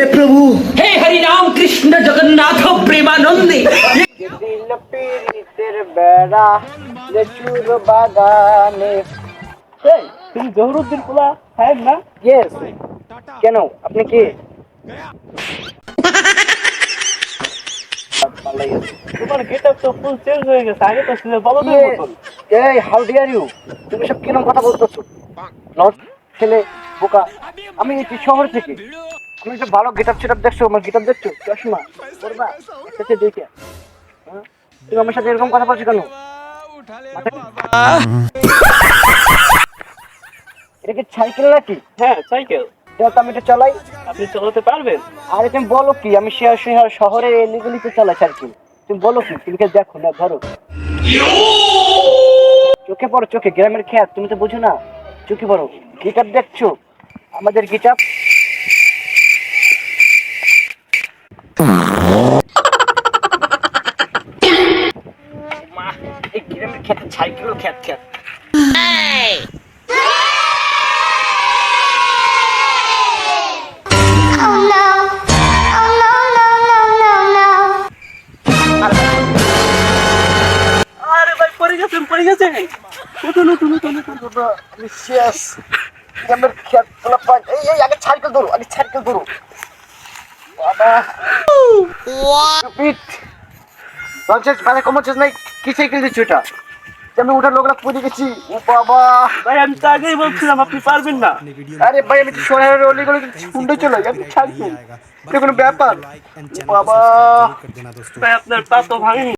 प्रभु हे हरि राम कृष्ण जगन्नाथ प्रेमानंदे দিল পিরিতের বেড়া লেচুর বাগানে এই তুমি জহরুদ্দিন পোলা সাহেব না ইয়েস কেন আপনি কি তোমার গেটআপ তো ফুল চেঞ্জ হয়ে গেছে আগে তো ছিল বলদের মতন এই হাউ ডিয়ার ইউ তুমি সব কিরকম কথা বলতেছো নট ছেলে বোকা আমি এটি শহর থেকে আমি যে ভালো গেটআপ সেটআপ দেখছ? আমার গেটআপ দেখছ? চশমা করবা একটা দুইটা হ্যাঁ? তুমি আমার সাথে এরকম কথা বলছো কেন? এটা কি সাইকেল নাকি? হ্যাঁ সাইকেল। তো আমি এটা চালাই। আপনি চালাতে পারবেন? আরে তুমি বলো কি? আমি শেয়ার শেয়ার শহরে এলিগলিতে চালাই সাইকেল। তুমি বলো কি? তুমি দেখো না ধরো। চোখে পড়ো চোখে। গ্রামের খ্যাত তুমি তো বুঝো না। চোখে পড়ো। গিটার দেখছ? আমাদের গিটার মা এই গ্রামের খ্যাত সাইকেলও খ্যাত খ্যাত Oh no. Oh no, no, no, no, no. আরে ভাই পড়ে গেছেন পড়ে গেছেন উঠুন উঠুন উঠুন উঠুন উঠুন আমি শেষ গ্রামের খ্যাত তোলা পাঁচ এই এই, আগে সাইকেল ধরো, আগে সাইকেল ধরো। পঞ্চাশ মানে কমাচ্ছিস নাই। কি সাইকেল দিচ্ছ এটা? আমি ওটার লোকরা পড়ে গেছি। ও বাবা। ভাই আমি তো আগেই বলছিলাম আপনি পারবেন না। আরে ভাই আমি তো অলিগুলো শুনতে চলে আমি এটা কোনো ব্যাপার। বাবা। ভাই আপনার পা তো ভাঙেনি।